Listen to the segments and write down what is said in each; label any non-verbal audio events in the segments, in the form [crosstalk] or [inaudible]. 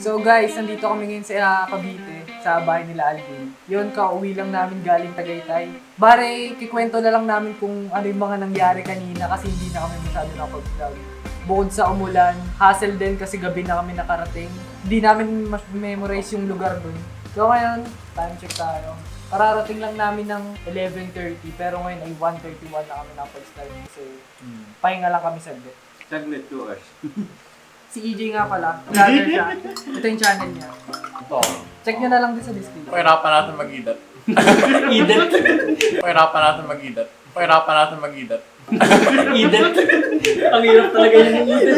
So guys, nandito kami ngayon sa ah, Cavite, sa bahay nila Alvin. Yun, kauwi lang namin galing Tagaytay. Bare, kikwento na lang namin kung ano yung mga nangyari kanina kasi hindi na kami masyado nakapag-vlog. Bukod sa umulan, hassle din kasi gabi na kami nakarating. Hindi namin mas memorize yung lugar dun. So ngayon, time check tayo. Kararating lang namin ng 11.30 pero ngayon ay 1.31 na kami nakapag-start kasi pahinga lang kami saglit. Saglit 2 hours. [laughs] Si EJ nga pala, vlogger siya. Ito yung channel niya. Ito. Check nyo na lang din sa description. Pahirapan natin mag-idat. [laughs] Idet. Pahirapan natin mag-idat. Pahirapan natin mag-idat. [laughs] Idet. Ang hirap talaga yun ng EJ.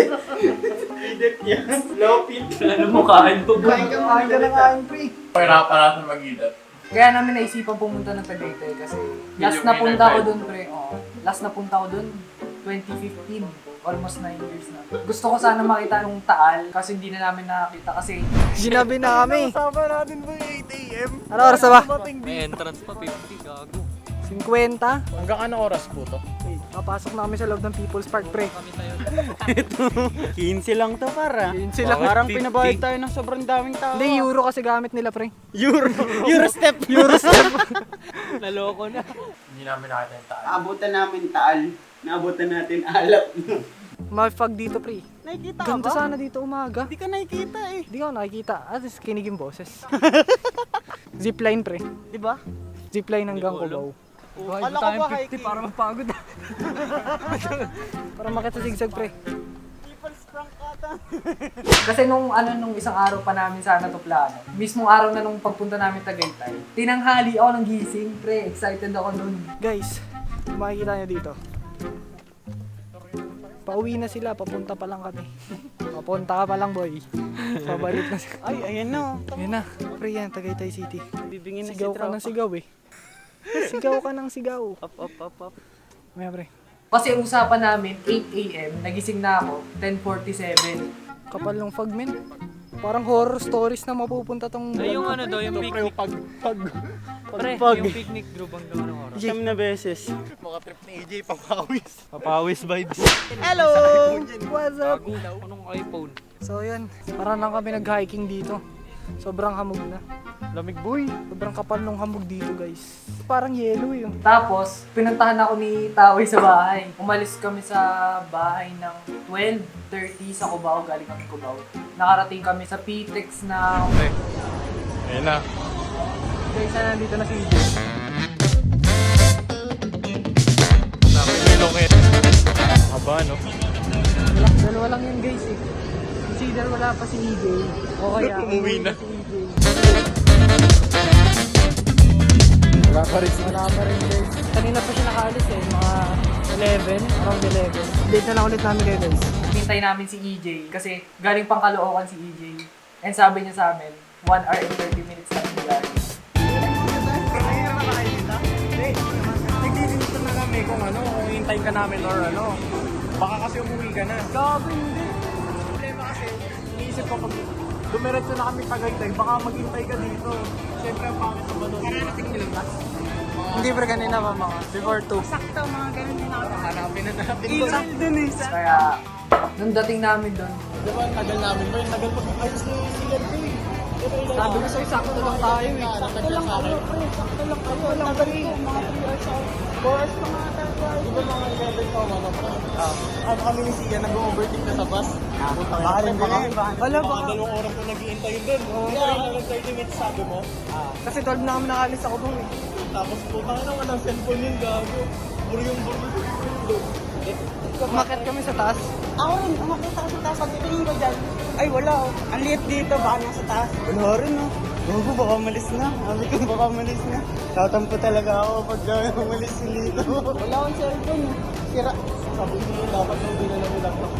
Idet yan. Lopit. Ano mo kain mo? Kain ka, kain ka na kain, pre. Pahirapan natin mag-idat. Kaya namin naisipan pumunta ng Tagaytay kasi last yung na punta ko dun, pre. Oo. Last na punta ko dun, 2015. Almost 9 years na. Gusto ko sana makita yung Taal kasi hindi na namin nakakita kasi Ginabi na kami. Usapan natin ba yung 8 a.m.? Ano oras na ba? May entrance pa, 50, gago. 50. Hanggang ano oras po to? Papasok na kami sa loob ng People's Park, pre. 15 lang to para. Yun sila. Parang 50. pinabayad tayo ng sobrang daming tao. Hindi, euro kasi gamit nila, pre. Euro. [laughs] Euro step. Euro step. [laughs] Naloko na. Hindi namin nakita yung taal. Abutan namin taal. Naabutan natin alap. Mapag dito, pre. Nakikita ka Ganda ba? sana dito umaga. Hindi ka nakikita eh. Hindi ko nakikita. At least kinig yung boses. [laughs] Zipline, pre. Di ba? Zipline hanggang Cubao. Kala ko ba hiking? para mapagod. [laughs] para makita zigzag, pre. People's prank ata. kasi nung ano nung isang araw pa namin sana to plano. Mismong araw na nung pagpunta namin Tagaytay. Tinanghali ako ng gising, pre. Excited ako nun. Guys, kung makikita nyo dito. Pauwi na sila, papunta pa lang kami. [laughs] Papunta ka pa lang, boy. Pabalik na sila. Ay, ayan na. Yan na, pre yan, Tagaytay City. Bibingin na si Sigaw ka ng sigaw eh. Sigaw ka ng sigaw. Up, up, up, up. Maya pre, Kasi ang usapan namin, 8 a.m. Nagising na ako, 10.47. kapal ng fog men. Parang horror stories na mapupunta tong... Ay, yung ano daw, yung picnic. pag, pag, Pre, pag, yung picnic group ang daw ng oras. Siyam na beses. Mga trip ni AJ, papawis. Papawis vibes. Hello! What's up? Anong iPhone? So yan, parang lang kami nag-hiking dito. Sobrang hamog na. Lamig boy. Sobrang kapal ng hamog dito guys. Parang yellow yun. Tapos, pinuntahan ako ni Taway sa bahay. Umalis kami sa bahay ng 12.30 sa Cubao, galing kami Cubao. Nakarating kami sa Pitex na... Ayun na. Guys, na nandito na si EJ. Sabi yung loket. Haba, no? Wala, dalawa lang yun guys eh. Consider wala pa si EJ. O kaya, Umuwi na. Wala pa rin Wala pa rin guys. Kanina pa siya nakaalis eh, mga 11, around 11. Date na lang ulit namin kayo guys. Hintay namin si EJ kasi galing pang Caloocan si EJ. And sabi niya sa amin, 1 hour and 30 minutes lang biyahe. Nagdidinito na kami kung ano, kung hintayin ka namin or ano. Baka kasi umuwi ka na. Gabi dumiretso na kami Tagaytay, baka maghintay ka dito. Siyempre, ang pangit sa balon. Kararating nilang last. Hindi pre kanina pa mga before 2. Sakto, mga ganun din ako. Hanapin na natin to. Ilal dun eh. Kaya, nung dating namin doon, Di ba, ang tagal namin ba? Yung tagal pag ayos na yung sigat ko eh. sabi ko sa'yo, sakto lang tayo eh. Sakto lang ako. Sakto lang ako. Lang kami. Mga 3 hours ako. 4 hours pa tayo. Di ba mga 11 pa mga pa? Ano kami ni Siga nag-overtake na sa bus? Putang ina. Baka rin Baka-. Wala Mga ba? dalawang oras na nag-iintay doon. Kaya hanggang 30 minutes sabi mo. Kasi 12 na kami nakalis ako doon eh. Tapos putang ina, walang cellphone yun, gago. Puro yung buro. Umakit kami sa taas. Ako rin, umakita ko sa taas. Pagtitingin ko dyan. Ay, wala oh. Ang liit dito, baka nasa taas. Wala rin oh. Gago, baka malis na. Sabi ko, baka malis na. Tatampo talaga ako pag umalis yun dito. Wala akong cellphone. eh. Sira. Sabi mo, dapat yung dinala mo laptop.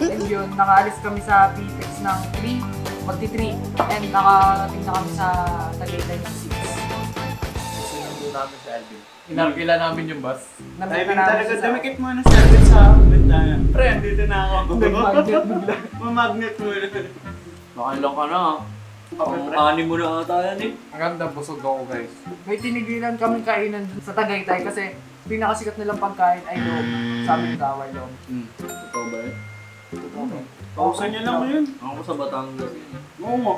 And yun, nakaalis kami sa PTEX ng 3, magti 3. And nakarating na kami sa Tagaytay ng 6. Sinundo namin si Alvin. Inarkila namin yung bus. Diving talaga. Dumikit mo na service sa bintana. Pre, dito na ako. Mamagnet mo na. Nakailang ka na. Ang ani mo na ata yan eh. Ang ganda, busog ako guys. May tinigilan kami kainan dun sa Tagaytay kasi pinakasikat nilang pagkain ay loob. Sabi ng Taway loob. Hmm. Totoo ba eh? Totoo. Pausan niya lang yun. Ako sa Batangas yun. Oo nga.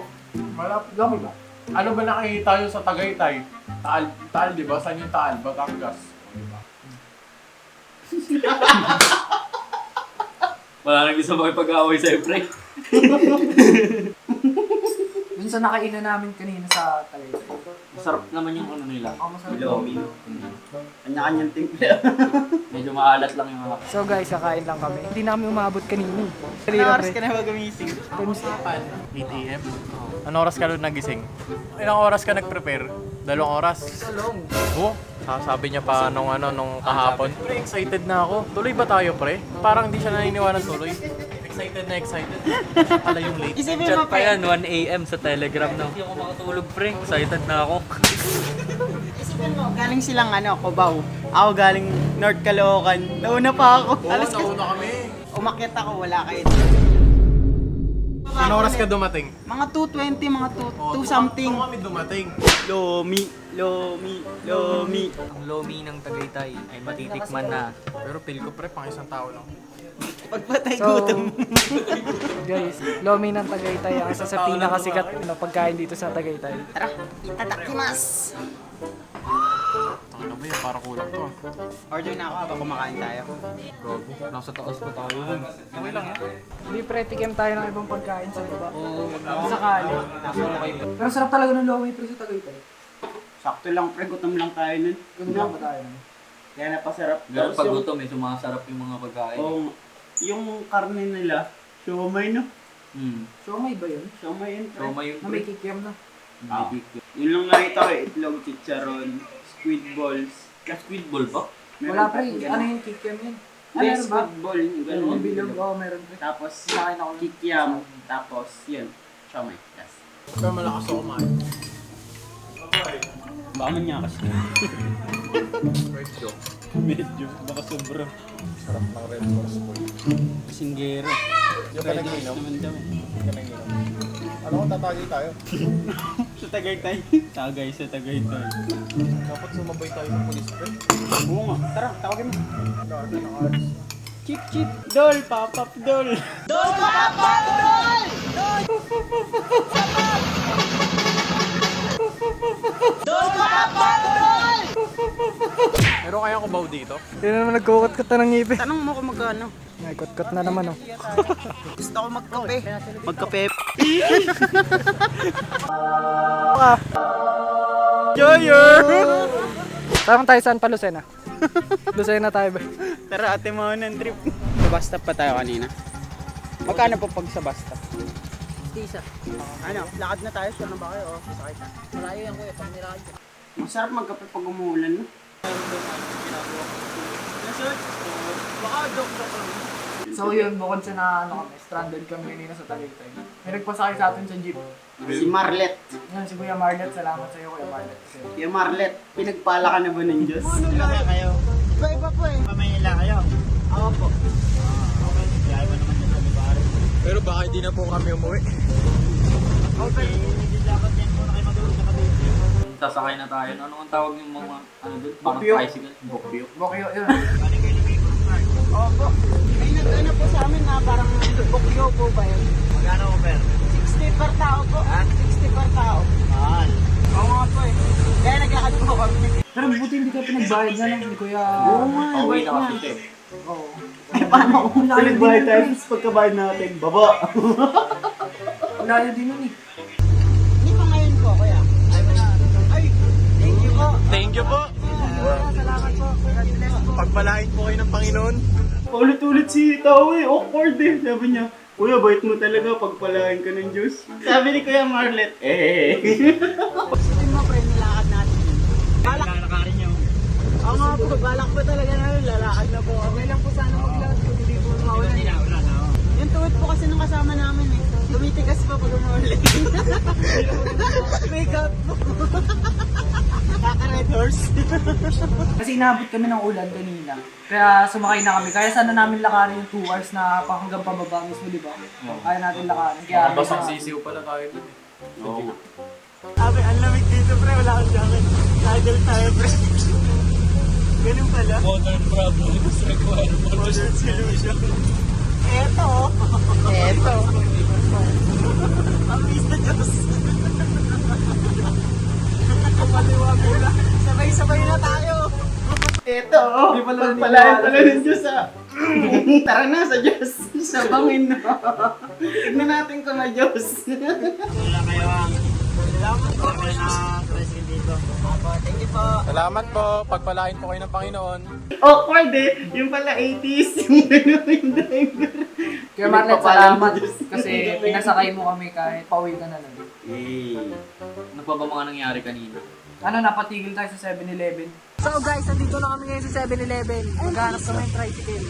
Malapit lang ba? Ano ba nakikita nyo sa Tagaytay? Taal, Taal di ba? Saan yung Taal? Batangas. O, di ba? Wala nang gusto makipag-away sa pre. [laughs] Dun sa nakainan namin kanina sa Tagaytay. Masarap naman yung ano nila. Ako masarap. Lomi. Kanya-kanyang timpla. [laughs] Medyo maalat lang yung mga So guys, kakain lang kami. Hindi namin umabot kanina. eh. Ilang oras ka na ba gumising? 8 a.m. Anong oras ka doon nagising? Ilang oras ka nag-prepare? Dalawang oras? Salong. Oo. Sasabi niya pa nung ano nung kahapon. Pre, excited na ako. Tuloy ba tayo, pre? Parang hindi siya naniniwala tuloy. Excited na excited. Pala yung late. Isipin Chat mo pa pre, yan, 1 a.m. sa Telegram na. Hindi ako makatulog pre, excited na ako. [laughs] isipin mo, galing silang ano, Cubao. Ako galing North Caloocan. Nauna pa ako. Oo, Alas kasi, nauna kami. umakyat ako, wala kayo. Anong oras ka dumating? Mga 2.20, mga 2, Oo, 2 something. Doon kami dumating. Lomi, lomi, lomi. Ang lomi ng Tagaytay ay matitikman na. Pero feel ko pre, pang isang tao lang. Pagpatay So, gutom. [laughs] guys, Lomi ng Tagaytay ang isa sa pinakasikat na pagkain dito sa Tagaytay. Tara, itadakimasu. Ano ba yan? Para kulang to. Order na ako habang kumakain tayo. Gago, nasa taas pa tayo. Okay lang yan. Hindi pre, tikim tayo ng ibang pagkain sa baba. Oo, Kung sakali. Pero sarap talaga ng lomi pre sa Tagaytay. Sakto lang pre, gutom lang tayo nun. Ganun lang ba tayo? Kaya napasarap. Pero pag gutom, eh, sumasarap yung mga pagkain. Oo. Yung karne nila, siomay no? Hmm. So may ba yun? Siomay yun pre. So, may yung Na may kikiam na. Ah. Yun lang nakita ko eh, itlog, chicharon, squid balls. Ka squid ball pa? Wala pre, ano yung kikiam yun? Hindi, Ano ba? squid ball. yung ganun. Yung bilog, oo meron pre. Tapos, Nakain ako. kikiam. Tapos, yun. Siomay. Yes. Pero malakas ako kumain. Baka manyakas na. [laughs] Medyo. Medyo, baka sobra. Sarap ng red horse boy. Singgero. Yung ka nag-inom? Naman daw. Yung ka nag-inom? Ano tatagi tayo? [laughs] Sa Tagaytay. Tagay sa Tagaytay. Dapat sumabay tayo ng police pre. Oo nga. Tara, tawagin mo. Ano, ano, nakaayos. Chip, chip. Dol, papap, dol. Meron kaya kubaw dito? Hindi na naman nagkukot-kot na ng ngipin. Tanong mo kung magkano. Ay, kot-kot na naman oh. [laughs] Gusto ko magkape. Magkape. [laughs] Joyer! Tama tayo saan pa, Lucena? [laughs] Lucena tayo ba? Tara, ate mo ng trip. Sa bus stop pa tayo kanina. Magkano po pag sa bus stop? Tisa. Ano, lakad na tayo. Sure na ba kayo? Oh, na. Malayo yan kuya, pag nilakad ka. Masarap magkape pag umuulan, no? Lang. So yun, bukod sa na ano kami, stranded kami kanina sa Tagaytay. May nagpasakay sa atin sa jeep. Si Marlet. Yan, si Kuya Marlet, salamat sa iyo Kuya Marlet. Yung Marlet, pinagpala ka na ba ng Diyos? Ilan kayo? Iba-iba po eh. Pamayila kayo? Ako po. Okay, kaya mo naman sa. Pero baka hindi na po kami umuwi. Okay, hindi dapat yan muna kayo madulog sa kabiti. Sasakay na tayo. Ano ang tawag yung mga, ano doon? Parang Bokyo. tricycle. Bokyo. Bokyo, yun. Opo. May nag-ano po sa amin na parang bukyo po ba yun? Magkano ko, Per? 60 per tao po. Ha? 60 per tao. Mahal. Oo nga po eh. Kaya nagkakad po kami. Pero buti hindi ka pinagbayad na lang ni Kuya. Oo nga, Pauwi na kasi ito eh. Oo. Paano kung pinagbayad tayo, tapos pagkabayad natin, baba. [laughs] Layo din nun eh. Hindi pa ngayon po, kuya. Ay, wala. Ay, thank you po. Thank you po. Salamat po. God bless po. Pagpalain po kayo ng Panginoon. Ulit-ulit si Tao eh, awkward eh. Sabi niya, Kuya, bait mo talaga pagpalain ka ng Diyos. Sabi ni Kuya Marlet, eh. Isipin mo, pre, nilakad natin. Balak. Lalakarin niyo. Oo nga po, balak po talaga namin. Lalakad na po. Okay lang po sana maglakad hindi po na, na. Yung tuwid po kasi nung kasama namin eh. Tumitigas pa pag umulan. Make up po. Kaka-red horse. [laughs] Kasi inabot kami ng ulan kanina. Kaya sumakay na kami. Kaya sana namin lakarin yung 2 hours na pa- hanggang pababa mismo, di ba? Kaya natin lakarin. Kaya Baka basang sisiw pala tayo dun eh. Oo. Sabi, ang lamig dito pre, wala kang jacket. Idle tayo pre. Ganun pala. Modern problems require Modern solution. Eto. Eto. Ang Mr. Diyos. Kumaliwag na. Sabay-sabay na tayo. Eto. Di pala naniniwala pala ng Diyos ah. [laughs] Tara na sa Diyos. Sabangin na. Tignan natin kung na Diyos. Wala kayo ang. Salamat po na tricycle dito. Opo, thank you po. Salamat po. Pagpalain po kayo ng Panginoon. Awkward eh. Yung pala 80s. [laughs] Yung gano'n yung driver. Kaya Marlet, salamat kasi [laughs] pinasakay mo kami kahit pauwi ka na lang. Eh, ano pa ba mga nangyari kanina? Ano, napatigil tayo sa 7-Eleven. So guys, nandito na kami ngayon sa 7-Eleven. Maghanap kami ng tricycle.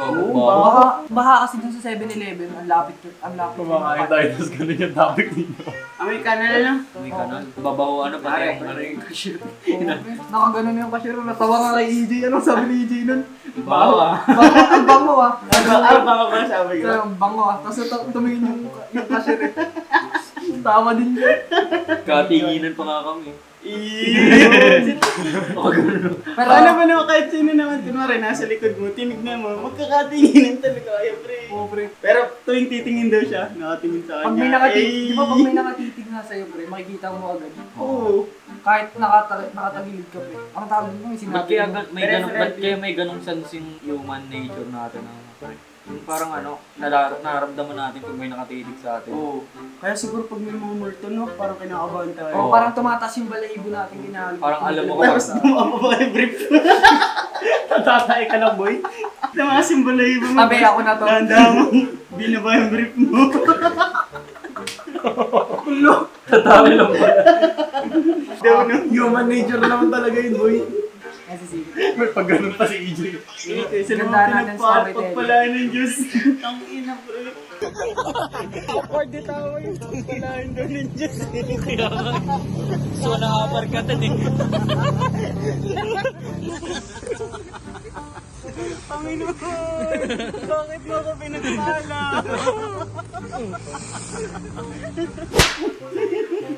Oo? Baha, baha kasi dun sa 7-Eleven. Ang lapit, ang lapit. Kumakain tayo, tapos ganun yung topic ninyo. Amerikana na lang. May kanal. Babaho ano pa tayo, ano yung cashier. Nakaganon yung cashier. Natawa nga kay EJ. Anong sabi ni EJ nun? Baho ah. [laughs] Bango, ang bango ah. Ano ano ba sabi ko? Ang bango ah. Tapos tum- tumingin yung, yung cashier eh. Tama din yun. Katinginan pa nga kami. Pero, Paano ba naman kahit sino naman, kunwari nasa likod mo, tinignan mo, magkakatinginan talaga kayo, pre. oh, pre. Pero tuwing titingin daw siya, nakatingin sa kanya. Pag may nakatitig, eh, di ba pag may nakatitig na sa'yo, pre, makikita mo agad. Oo. Kahit nakata- nakatagilid ka, pre. Ang tawag mo, may Ba't sinabi. mo. may ganong, ba't kaya may ganong sense yung human nature natin na pre? Yung parang ano, narar- nararamdaman natin pag may nakatitig sa atin. Oo. Kaya siguro pag may mga multo, no, parang kinakabahan tayo. O parang tumataas yung balahibo natin ginahal. Parang alam mo Tapos kung bumaba pa yung brief. [laughs] Tatatay ka lang, boy. Yung balahibo mo. Tabi ako na to. Tanda mo, binaba yung brief mo. tatawi lang ba? Daw? Human nature naman talaga yun, boy. May pag ganun pa si EJ. Mga natin storytelling. pagpalaan ng Diyos. Ang ina, bro. Awkward di tawa yung pagpalaan daw ng Diyos. So, nakaparkatan eh. Panginoon, bakit mo ako pinagpala?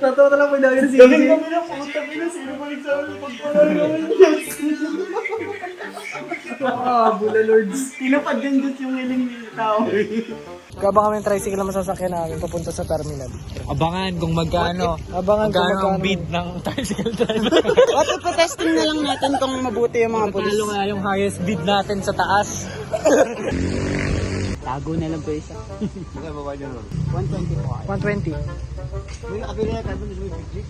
Totoo talaga may dahil si Gawin kami ng puta, pina, sino ba nagsabi ng pagpalaan ng Diyos? Ah, bula lords. Tinapad ng Diyos yung hiling ng tao. Kabang kami tricycle na masasakyan namin papunta sa terminal. Abangan kung magkano. Abangan kung Magkano ang magkano. bid ng tricycle driver. [laughs] At ipatesting na lang natin kung mabuti yung mga polis. Talo nga yung highest bid natin sa taas. [laughs] Tago na lang po isa. Okay, baba dyan. 120 po. 120. May nakapili na tayo sa may big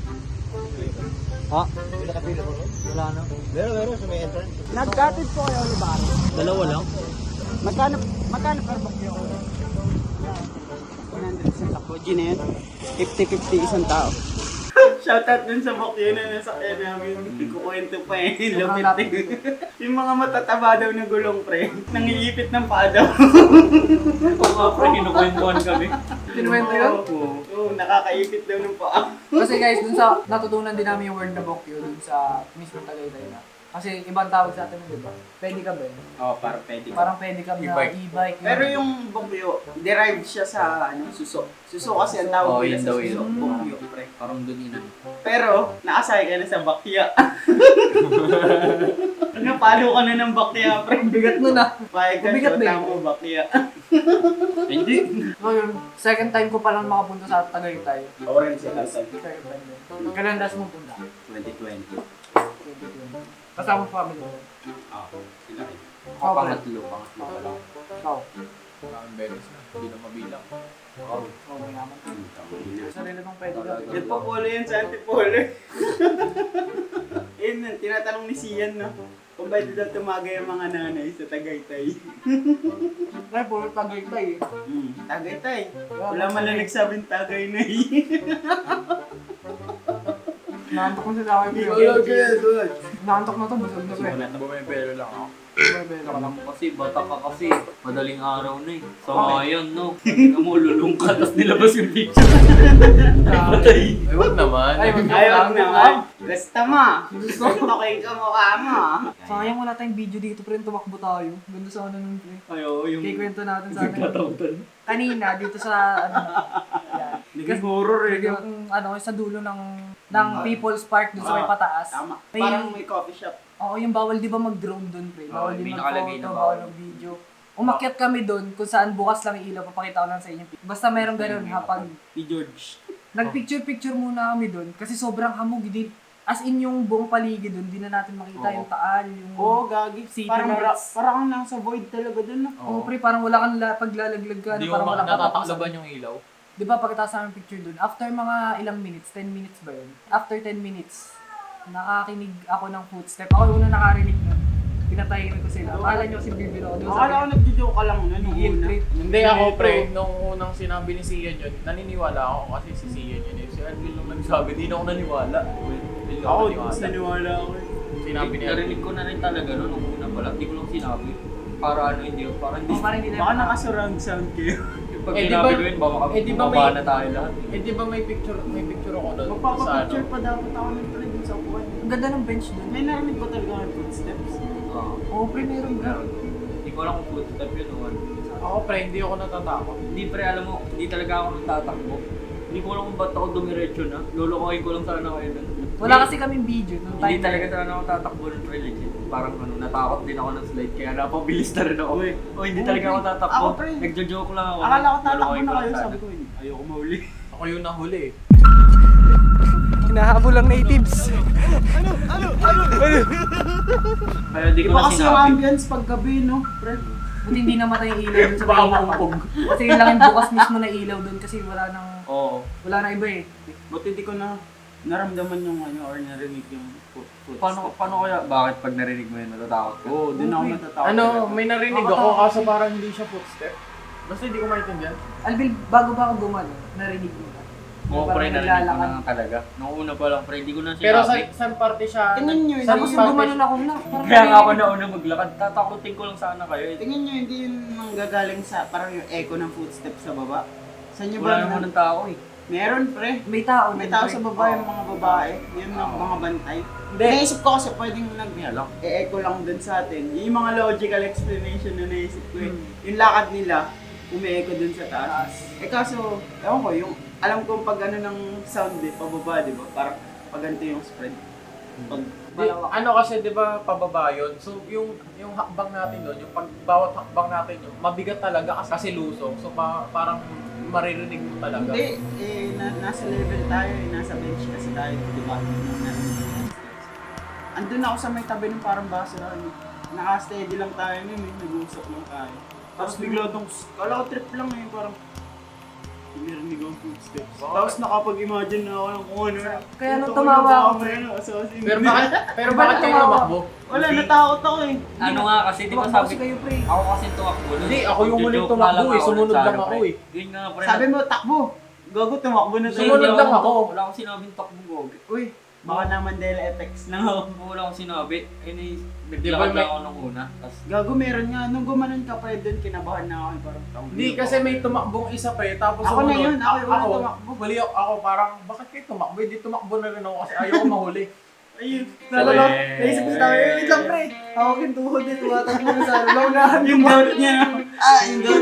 Ha? May nakapili po. Wala na. Meron, meron sa may entrance. Nagkatid po kayo ni Baro. Dalawa lang? Magkano, magkano per book yung 100 isang takbo. G na yun. 50-50 isang tao. Shoutout dun sa bokyo na nasa kaya namin. Kukwento pa eh. Lupit eh. [laughs] yung mga matataba daw na gulong pre. Nangilipit ng paa daw. Oo nga, pre, kinukwentuhan kami. Kinuwento yun? Oo, Oo, nakakaipit daw ng paa. Kasi guys, dun sa natutunan din namin yung word na bokyo dun sa mismo Tagaytay na. Kasi ibang tawag sa atin, di ba? Pwede ka ba yun? Oo, parang pwede. Parang pwede ka na E-bike. e-bike. Pero yung bokyo, derived siya sa ano, suso. Suso kasi ang tawag Oo, nila yun sa daw suso. yun. Bokyo, pre. Parang dun ina. Pero, nakasakay ka na sa bakya. [laughs] Napalo ka na ng bakya, pre. bigat nun ah. Payag ka ba yun? tamo bakya. Hindi. [laughs] Ngayon, second time ko palang makapunta sa Tagaytay. Orange sila sa Second time din. Kailan last mo punta? 2020. Kasama family mo. Ah, sila rin. Ako pangatlo, pangatlo pa lang. Ikaw. Maraming beses na. Hindi na mabilang. Oo, oh, mayaman. Sarili mong pwede ka. Yan po polo yan sa antipolo. [laughs] Yun, tinatanong ni Sian, no? Kung pwede daw tumagay ang mga nanay sa Tagaytay. Ay, puro Tagaytay eh. Hmm, Tagaytay. Wala man lang nagsabing tagay na eh. Naantok mo sila ako yung Naantok na to, busog na to eh. Bumipelo lang ako. Saka lang kasi, bata ka kasi. Madaling araw na eh. So, ngayon, no? Tingnan mo, lulung ka, tapos nilabas yung picture. Patay. Ay, wag naman. Ay, wag Ayaw naman. Basta ma. Okay ka mukha mo. ah. Sayang wala tayong video dito, pre. Tumakbo tayo. Ganda sa ano nun, pre. Ayo, yung Kikwento natin sa atin. Kanina, dito sa, ano, yan. Naging horror eh. Yung, ano, sa dulo ng, ng People's Park dun sa may Ah, pataas. Tama. May- Parang may coffee shop. Oo, yung bawal di ba mag-drone dun, pre? Oo, Bawal din mag-photo, bawal mag-video. Umakyat kami doon kung saan bukas lang yung ilaw, papakita ko lang sa inyo. Basta meron ganun ha, pag Si George. nagpicture-picture muna kami doon kasi sobrang hamog din. As in yung buong paligid doon, di na natin makita Oo. yung taal, yung... Oo, gagi. City Parang, ra- parang kang nasa void talaga dun. no? Oo, pre, parang wala kang la- paglalaglag ka, Hindi na mo parang wala natatakloban yung ilaw. Di ba pagkatapos namin picture doon, after mga ilang minutes, 10 minutes ba yun? After 10 minutes, nakakinig ako ng footstep. Ako yung una nakarinig nun. Pinatahimik ko sila. Akala nyo kasi bibiro. Akala ko nagjo-joke ka lang nun nung una. Hindi ako pre, nung unang sinabi ni Sian yun, naniniwala ako kasi si Sian yun eh. Si Alvin nung nagsabi, di na ako naniwala. Ako Ako, naniwala. naniwala ako. eh. Sinabi ni Alvin. Narinig ko na rin talaga no, nung una pala. Hindi ko lang sinabi. Para ano, hindi para hindi. Oh, Baka nakasurround sound kayo. [laughs] Pag Eh, di ba- ko yun, baka eh, di ba may- na tayo lahat. Eh di ba may picture, may picture ako doon sa Magpapapicture ano. pa dapat ako ng dun sa upuan. Ang ganda ng bench doon. May narinig ko talaga ng footsteps. Oo. Oo, pre, meron. Meron. Hindi ko alam kung footstep yun o ano. Ako pre, hindi ako natatakot. Hindi pre, alam mo, hindi talaga ako nagtatakbo. Hindi ko alam kung ba't ako dumiretso na. Lolokohin ko lang sana kayo nun. Wala kasi kaming video nung Hindi time. talaga sana ako tatakbo pre, legit. Parang ano, natakot din ako ng slide kaya napabilis na rin ako. Uy. O hindi talaga ako tatakbo. Ako, pre. Nagjo-joke lang ako. Akala ko tatakbo na lang kayo. Sabi ko, ayoko mahuli. [laughs] Ako yung nahuli eh. Hinahabol ang natives. Kaya hindi ko Iba na kasi yung ambience pag gabi, no? Pre. Buti hindi namatay yung ilaw doon sa Baka may maumpog. Kasi yun lang yung bukas mismo na ilaw doon kasi wala nang Oo. wala na iba eh. Buti hindi ko na naramdaman yung ano or narinig yung foot, footsteps. Paano, paano kaya, bakit pag narinig mo yun, natatakot ka? Oo, dun ako natatakot. Ano, talaga. may narinig ako kaso parang hindi siya footstep. Basta hindi ko maintindihan. Albil, bago ba ako gumano, narinig mo ba? Oo, Parang pre, narinig ko naglalakad. na talaga. Nung una pa lang, pre, hindi ko na sinabi. Pero sa saan parte siya? Tingnan nyo, hindi Tapos yung gumano na ako na. parang Kaya nga ako na una maglakad, tatakutin ko lang sana kayo. Eh. Tingnan nyo, hindi yun manggagaling sa parang yung echo ng footsteps sa baba. Saan nyo ba? Wala naman ng tao eh. Meron, pre. May tao. May tao sa baba yung mga babae. Yun ang mga bantay. Hindi. Naisip ko kasi pwedeng nag Yan lang. e-echo lang dun sa atin. Yun Yung mga logical explanation na naisip ko. eh. Hmm. Yung lakad nila, umi-echo dun sa taas. Eh kaso, ewan ko, yung alam ko pag ano ng sound eh, pababa, di ba? Parang pag ganito yung spread. Pag Di, ano kasi 'di ba pababa yun. So yung yung hakbang natin doon, yung pag bawat hakbang natin yun, mabigat talaga kasi, kasi lusong. So pa, parang maririnig mo talaga. Hindi, eh, na, nasa level tayo eh, nasa bench kasi tayo, di ba? Andun ako sa may tabi ng parang basurahan. eh. Naka-steady lang tayo nun eh, nag-uusap lang tayo. Tapos bigla itong, kala ko trip lang eh, parang Narinig ang footsteps. Tapos nakapag-imagine na ako ng kung ano. Kaya nung tumawa baka ako, ano. Pero bakit pero bakit kayo tumakbo? Wala, natakot ako eh. Ano nga kasi, di ba sabi kayo, pre. Ako kasi tumakbo. Hindi, ako yung muling Nagjo-joke tumakbo eh. Sumunod lang ano, ako eh. Yun nga, pre. Sabi mo, takbo. Gago, tumakbo na tayo. Sumunod lang ako. Wala akong sinabing takbo. Uy, baka na Mandela effects na ako. Wala akong sinabi. Eh, Di ba naglakad may- lang ako nung una. Tapos, Gago, meron nga. Nung gumanon ka pa doon, kinabahan na ako. eh, Parang, tawag Hindi kasi may tumakbong isa pa eh. Tapos Ako na yun, ako yung unang ako, tumakbo. Huli ako, ako parang, bakit kayo tumakbo? Hindi tumakbo na rin ako kasi ayoko mahuli. Ayun. Nalala, Eh. naisip ko sa tayo, wait lang pre. Ako kin tuhod din, tumatakbo na sa launahan. Yung doubt niya. Ah, yung doubt